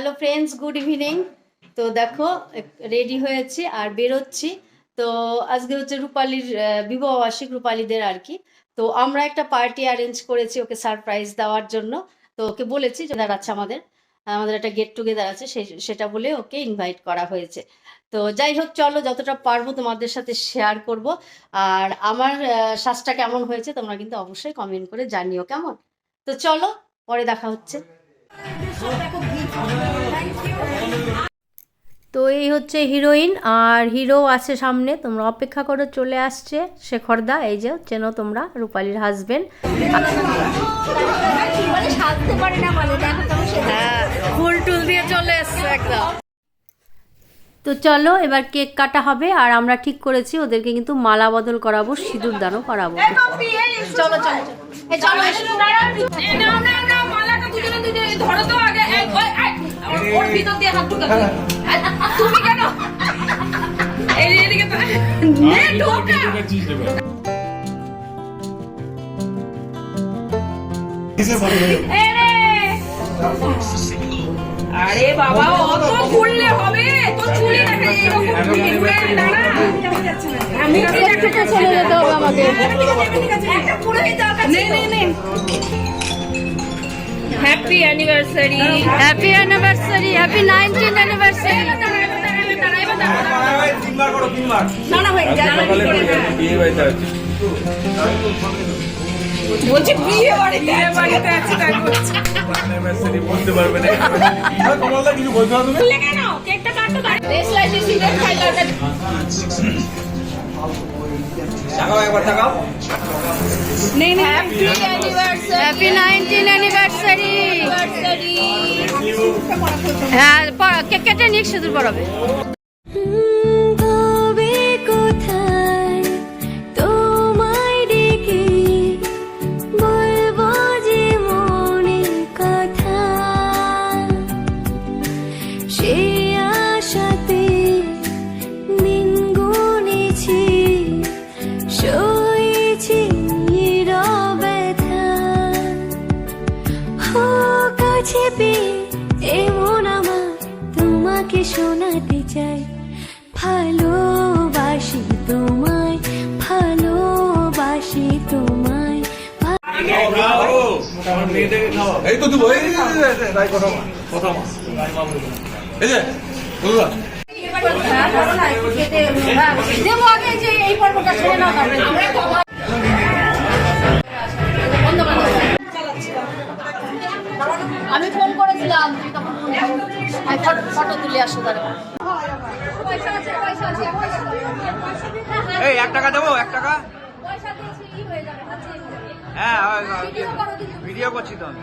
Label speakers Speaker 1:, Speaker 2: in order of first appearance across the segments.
Speaker 1: Hello friends good evening. তো দেখো ready হয়েছি আর বেরোচ্ছি। তো আজকে হচ্ছে রূপালীর আহ, বিবাহবার্ষিক রূপালীদের আর কি। তো আমরা একটা পার্টি অ্যারেঞ্জ করেছি ওকে সারপ্রাইজ দেওয়ার জন্য। তো ওকে বলেছি যে দাঁড়াচ্ছে আমাদের। আমাদের একটা গেট টুগেদার আছে সেটা বলে ওকে ইনভাইট করা হয়েছে। তো যাই হোক চলো যতটা পারব তোমাদের সাথে শেয়ার করব। আর আমার শ্বাসটা কেমন হয়েছে তোমরা কিন্তু অবশ্যই কমেন্ট করে জানিও কেমন। তো চলো পরে দেখা হচ্ছে। তো এই হচ্ছে হিরোইন আর হিরো আছে সামনে তোমরা অপেক্ষা করে চলে আসছে শেখরদা। এই যে চেনো তোমরা রূপালীর হাজবেন্ড ফুল টুল দিয়ে চলে এসছে একদম। তো চলো এবার কেক কাটা হবে আর আমরা ঠিক করেছি ওদেরকে কিন্তু মালা বদল করাবো সিঁদুর দানও করাবো। চলো চলো চলো।
Speaker 2: ধরো তো আগে। ওর- ভিতর দিয়ে হাত। তুমি কেন? এই, এদিকে তো- নে, ঢোকা। আরে বাবা অত ঘুরলে হবে। তো চুলি দেখা যায় এরকম দাঁড়া। আমি একটা চলে যেতে হবে আমাদের একটা পুরোই দরকার নে নে নে। Happy anniversary
Speaker 1: happy anniversary happy nineteen anniversary
Speaker 2: বলছি বিয়ে বাড়িতে বাড়িতে আছে তাই বলছি।
Speaker 3: অ্যানিভার্সারি বলতে পারবে না।
Speaker 2: কেকটা কাটো
Speaker 1: হ্যাঁ কেটে নিক সিঁদুর পরাবে
Speaker 4: শোনাতে চাই। ভালোবাসি তোমায় ভালোবাসি তোমায়।
Speaker 3: এই তো দেবো এই তাই কথা কথা এই যে
Speaker 2: দেবো আগে যে এই পর্বটা শুনে নাও তারপরে।
Speaker 1: ফটো তুলে আসো দাঁড়া
Speaker 2: পয়সা আছে পয়সা আছে পয়সা আছে।
Speaker 3: এই এক টাকা দেবো এক টাকা?
Speaker 2: পয়সা দিয়েছি ই হয়ে যাবে হাতে
Speaker 3: হ্যাঁ
Speaker 2: ভিডিও
Speaker 3: ভিডিও করছি তো আমি।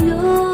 Speaker 4: ভালোবাসি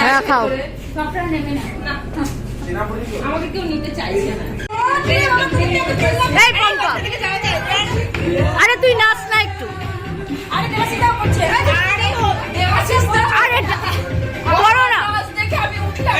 Speaker 1: হ্যাঁ খাও।
Speaker 2: সবটা নেবে না। না আমাকে কেউ নিতে চাইছে না।
Speaker 1: আরে তুই নাচ না একটু।
Speaker 4: আরে না। দেখে আমি উঠলাম।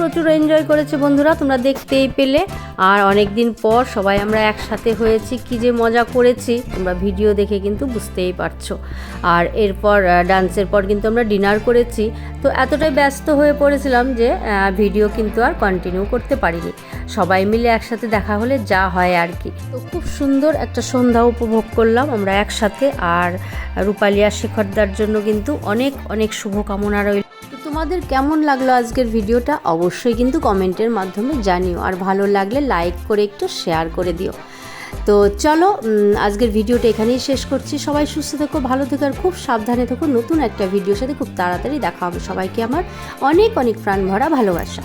Speaker 1: প্রচুর এনজয় করেছে বন্ধুরা, তোমরা দেখতেই পেলে। আর অনেক দিন পর সবাই আমরা একসাথে হয়েছি, কি যে মজা করেছি, তোমরা ভিডিও দেখে কিন্তু বুঝতেই পারছ। আর এরপর ডান্সের পর কিন্তু আমরা ডিনার করেছি। তো এতটাই ব্যস্ত হয়ে পড়েছিলাম যে ভিডিও কিন্তু আর কন্টিনিউ করতে পারিনি। সবাই মিলে একসাথে দেখা হলে যা হয় আর কি। তো খুব সুন্দর একটা সন্ধ্যা উপভোগ করলাম আমরা একসাথে। আর রূপালিয়া শেখরদার জন্য কিন্তু অনেক অনেক শুভকামনা রইল। তো তোমাদের কেমন লাগল আজকের ভিডিওটা অবশ্যই কিন্তু কমেন্টের মাধ্যমে জানিও। আর ভালো লাগলে লাইক করে একটু শেয়ার করে দিও। তো চলো আজকের ভিডিওটা এখানেই শেষ করছি। সবাই সুস্থ থেকো, ভালো থেকো আর খুব সাবধানে থেকো। নতুন একটা ভিডিওর সাথে খুব তাড়াতাড়ি দেখা হবে। সবাইকে আমার অনেক অনেক প্রাণ ভরা ভালোবাসা।